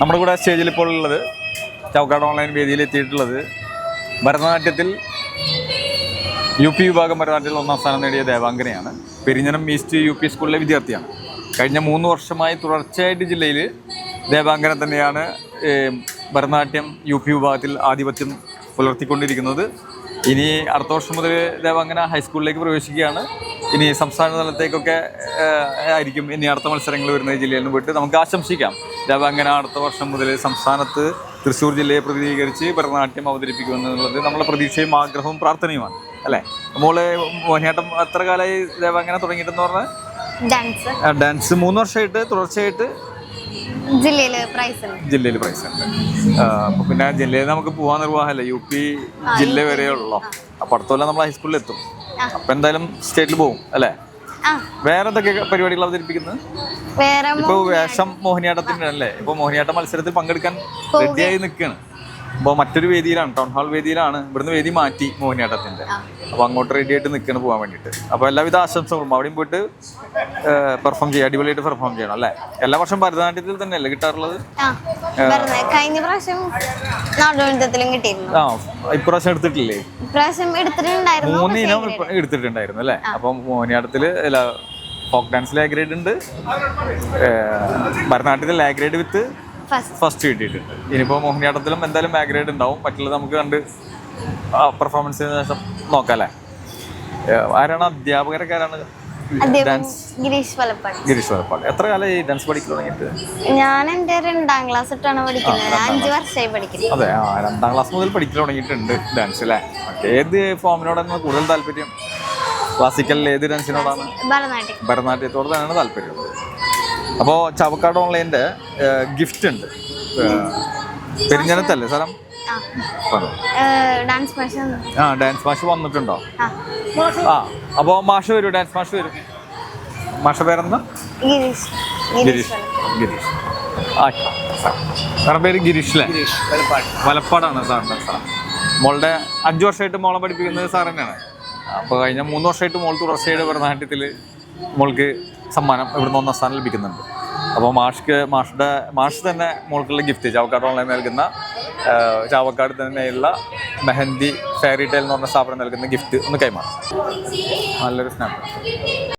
നമ്മുടെ കൂടെ സ്റ്റേജിൽ ഇപ്പോൾ ഉള്ളത് ചൗക്കാട് ഓൺലൈൻ വേദിയിൽ എത്തിയിട്ടുള്ളത് ഭരതനാട്യത്തിൽ യു പി വിഭാഗം ഭരതനാട്യത്തിൽ ഒന്നാം സ്ഥാനം നേടിയ ദേവാംഗനയാണ് പെരിഞ്ഞനം ഈസ്റ്റ് യു പി സ്കൂളിലെ വിദ്യാർത്ഥിയാണ്. കഴിഞ്ഞ മൂന്ന് വർഷമായി തുടർച്ചയായിട്ട് ജില്ലയിൽ ദേവാംഗന തന്നെയാണ് ഭരതനാട്യം യു പി വിഭാഗത്തിൽ ആധിപത്യം പുലർത്തിക്കൊണ്ടിരിക്കുന്നത്. ഇനി അടുത്ത വർഷം മുതൽ ദേവാംഗന ഹൈസ്കൂളിലേക്ക് പ്രവേശിക്കുകയാണ്. ഇനി സംസ്ഥാന തലത്തേക്കൊക്കെ ആയിരിക്കും. ഇനി അടുത്ത മത്സരങ്ങൾ വരുന്ന ജില്ലയിൽ നിന്ന് പോയിട്ട് നമുക്ക് ആശംസിക്കാം. ദേവാംഗന അടുത്ത വർഷം മുതൽ സംസ്ഥാനത്ത് തൃശ്ശൂർ ജില്ലയെ പ്രതിനിധീകരിച്ച് ഭരതനാട്യം അവതരിപ്പിക്കുമെന്നുള്ളത് നമ്മളെ പ്രതീക്ഷയും ആഗ്രഹവും പ്രാർത്ഥനയുമാണ്. അല്ലേ? മോൾ മോഹിനിയാട്ടം എത്ര കാലമായി ദേവാംഗന തുടങ്ങിയിട്ടെന്ന് പറഞ്ഞാൽ? ഡാൻസ്. ഡാൻസ് മൂന്ന് വർഷമായിട്ട് തുടർച്ചയായിട്ട്? ജില്ലയിൽ പ്രൈസ് ഉണ്ട്. ജില്ലയിൽ പ്രൈസ് ഉണ്ട്. അപ്പൊ പിന്നെ ജില്ലയിൽ നമുക്ക് പോവാൻ നിർവാഹമല്ല? യു പി ജില്ല വരെ അപ്പൊ അടുത്തല്ല നമ്മൾ ഹൈസ്കൂളിൽ എത്തും. അപ്പൊ എന്തായാലും സ്റ്റേറ്റിൽ പോകും അല്ലേ? വേറെ എന്തൊക്കെ പരിപാടികൾ അവതരിപ്പിക്കുന്നത്? ഇപ്പൊ വേഷം മോഹിനിയാട്ടത്തിന്റെ അല്ലേ ഇപ്പൊ മോഹിനിയാട്ട മത്സരത്തിൽ പങ്കെടുക്കാൻ റെഡിയായി നിൽക്കുകയാണ് അപ്പോൾ മറ്റൊരു വേദിയിലാണ് ടൗൺ ഹാൾ വേദിയിലാണ് ഇവിടുന്ന് വേദി മാറ്റി മോഹിനിയാട്ടത്തിന്റെ. അപ്പോൾ അങ്ങോട്ട് റെഡി ആയിട്ട് നിൽക്കണം പോകാൻ വേണ്ടിയിട്ട്. അപ്പൊ എല്ലാവിധ ആശംസകളും. അവിടെയും പോയിട്ട് പെർഫോം ചെയ്യുക അടിപൊളിയായിട്ട് പെർഫോം ചെയ്യണം അല്ലേ? എല്ലാ വർഷം ഭരതനാട്യത്തിൽ തന്നെയല്ലേ കിട്ടാറുള്ളത്? കഴിഞ്ഞ പ്രാവശ്യം കിട്ടിയിരുന്നു. ആ ഇപ്രാവശ്യം എടുത്തിട്ടില്ലേ? മൂന്ന് ഇനം എടുത്തിട്ടുണ്ടായിരുന്നു അല്ലേ? അപ്പം മോഹിനിയാട്ടത്തിൽ അല്ല ഫോക്ക് ഡാൻസിൽ എ ഗ്രേഡ് ഉണ്ട്. ഭരതനാട്യത്തിൽ എ ഗ്രേഡ് വിത്ത് ഫസ്റ്റ്. കിട്ടിയിട്ടുണ്ട്. ഇനിയിപ്പോൾ മോഹിനിയാട്ടത്തിലും എന്തായാലും ബാക്ക് ഗ്രേഡ് ഉണ്ടാവും. മറ്റുള്ളത് നമുക്ക് കണ്ട് പെർഫോമൻസിന് ശേഷം നോക്കാം അല്ലേ ആരാണ് അധ്യാപകരൊക്കെ ആരാണ് ഗിരീഷ് വലപ്പാട്. എത്ര കാലം ഈ ഡാൻസ് പഠിക്കാൻ തുടങ്ങിയിട്ട്? ഞാൻ എന്റെ രണ്ടാം ക്ലാസ് തൊട്ടാണ് പഠിക്കുന്നത്. അഞ്ച് വർഷമായി പഠിക്കുന്നത് അതെ ആ രണ്ടാം ക്ലാസ് മുതൽ പഠിക്കാൻ തുടങ്ങിയിട്ടുണ്ട് ഡാൻസ് അല്ലേ ഏത് ഫോമിനോടാണ് കൂടുതൽ താല്പര്യം? ക്ലാസിക്കൽ ഏത് ഡാൻസിനോടാണ് ഭരതനാട്യം. ഭരതനാട്യത്തോട് തന്നെയാണ് താല്പര്യം. അപ്പോൾ ചവക്കാട് ഓൺലൈന്റെ ഗിഫ്റ്റ് ഉണ്ട്. പെരിഞ്ഞനത്തല്ലേ സ്ഥലം? ആ. ഡാൻസ് മാഷൻ ആ ഡാൻസ് മാഷ് വന്നിട്ടുണ്ടോ? ആ. ആ അപ്പോൾ മാഷ് വരൂ ഡാൻസ് മാഷ് വരും. മാഷ പേരെന്താ? ഗിരീഷ്. ഗിരീഷ്. സാറിന്റെ പേര് ഗിരീഷ് അല്ലേ? മലപ്പാടാണ് സാറിന്റെ സാർ മോളുടെ അഞ്ചു വർഷമായിട്ട് മോളെ പഠിപ്പിക്കുന്നത് സാർ തന്നെയാണ്. അപ്പോൾ കഴിഞ്ഞ മൂന്ന് വർഷമായിട്ട് മോൾ തുടർച്ചയായിട്ട് ഭരതനാട്യത്തിൽ മോൾക്ക് സമ്മാനം ഇവിടുന്ന് ഒന്നാം സ്ഥാനം ലഭിക്കുന്നുണ്ട്. അപ്പോൾ മാഷ്ക്ക് മാഷുടെ മാഷ് തന്നെ മോൾക്കുള്ള ഗിഫ്റ്റ് ചാവക്കാട് ഓൺലൈൻ നൽകുന്ന ചാവക്കാട് തന്നെയുള്ള മെഹന്തി ഫെയറി ടൈൽ എന്ന് പറഞ്ഞ സ്ഥാപനം നൽകുന്ന ഗിഫ്റ്റ് ഒന്ന് കൈമാറും. നല്ലൊരു സ്നാപ്പ്